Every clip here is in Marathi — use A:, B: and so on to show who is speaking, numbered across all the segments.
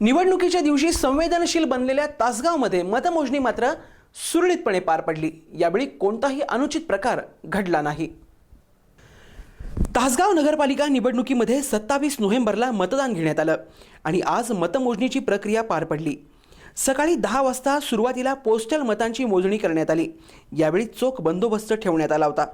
A: निवडणुकीच्या दिवशी संवेदनशील बनलेल्या तासगावमध्ये मतमोजणी मात्र सुरळीतपणे पार पडली. यावेळी कोणताही अनुचित प्रकार घडला नाही. तासगाव नगरपालिका निवडणुकीमध्ये सत्तावीस नोव्हेंबरला मतदान घेण्यात आलं आणि आज मतमोजणीची प्रक्रिया पार पडली. सकाळी दहा वाजता सुरुवातीला पोस्टल मतांची मोजणी करण्यात आली. यावेळी चोख बंदोबस्त ठेवण्यात आला होता.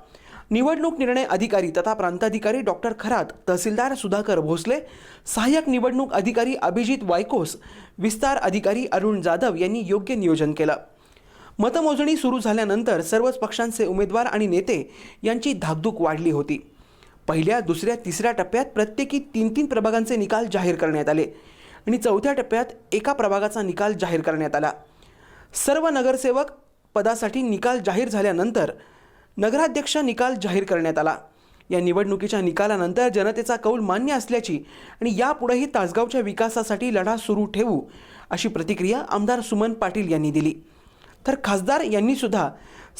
A: निवडणूक निर्णय अधिकारी तथा प्रांताधिकारी डॉक्टर खरात तहसीलदार सुधाकर भोसले सहाय्यक निवडणूक अधिकारी अभिजित वायकोस विस्तार अधिकारी अरुण जाधव यांनी योग्य नियोजन केलं. मतमोजणी सुरू झाल्यानंतर सर्वच पक्षांचे उमेदवार आणि नेते यांची धाकधूक वाढली होती. पहिल्या दुसऱ्या तिसऱ्या टप्प्यात प्रत्येकी तीन तीन प्रभागांचे निकाल जाहीर करण्यात आले आणि चौथ्या टप्प्यात एका प्रभागाचा निकाल जाहीर करण्यात आला. सर्व नगरसेवक पदासाठी निकाल जाहीर झाल्यानंतर नगराध्यक्ष निकाल जाहीर करण्यात आला. या निवडणुकीच्या निकालानंतर जनतेचा कौल मान्य असल्याची आणि यापुढेही तासगावच्या विकासासाठी लढा सुरू ठेवू अशी प्रतिक्रिया आमदार सुमन पाटील यांनी दिली. तर खासदार यांनी सुद्धा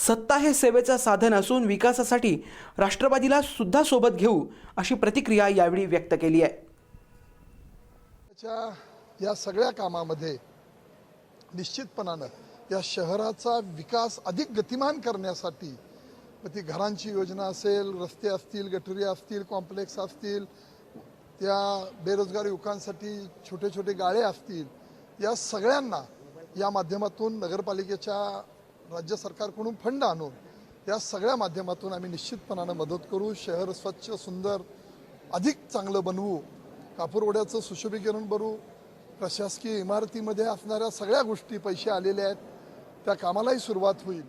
A: सत्ता हे सेवेचं साधन असून विकासासाठी राष्ट्रवादीला सुद्धा सोबत घेऊ अशी प्रतिक्रिया यावेळी व्यक्त केली आहे.
B: या सगळ्या कामामध्ये निश्चितपणानं या शहराचा विकास अधिक गतिमान करण्यासाठी मग ती घरांची योजना असेल रस्ते असतील गटरी असतील कॉम्प्लेक्स असतील त्या बेरोजगार युवकांसाठी छोटे छोटे गाळे असतील या सगळ्यांना या माध्यमातून नगरपालिकेच्या राज्य सरकारकडून फंड आणून या सगळ्या माध्यमातून आम्ही निश्चितपणानं मदत करू शहर स्वच्छ सुंदर अधिक चांगलं बनवू कापूरवड्याचं सुशोभीकरण बनवू प्रशासकीय इमारतीमध्ये असणाऱ्या सगळ्या गोष्टी पैसे आलेल्या आहेत त्या कामालाही सुरुवात होईल.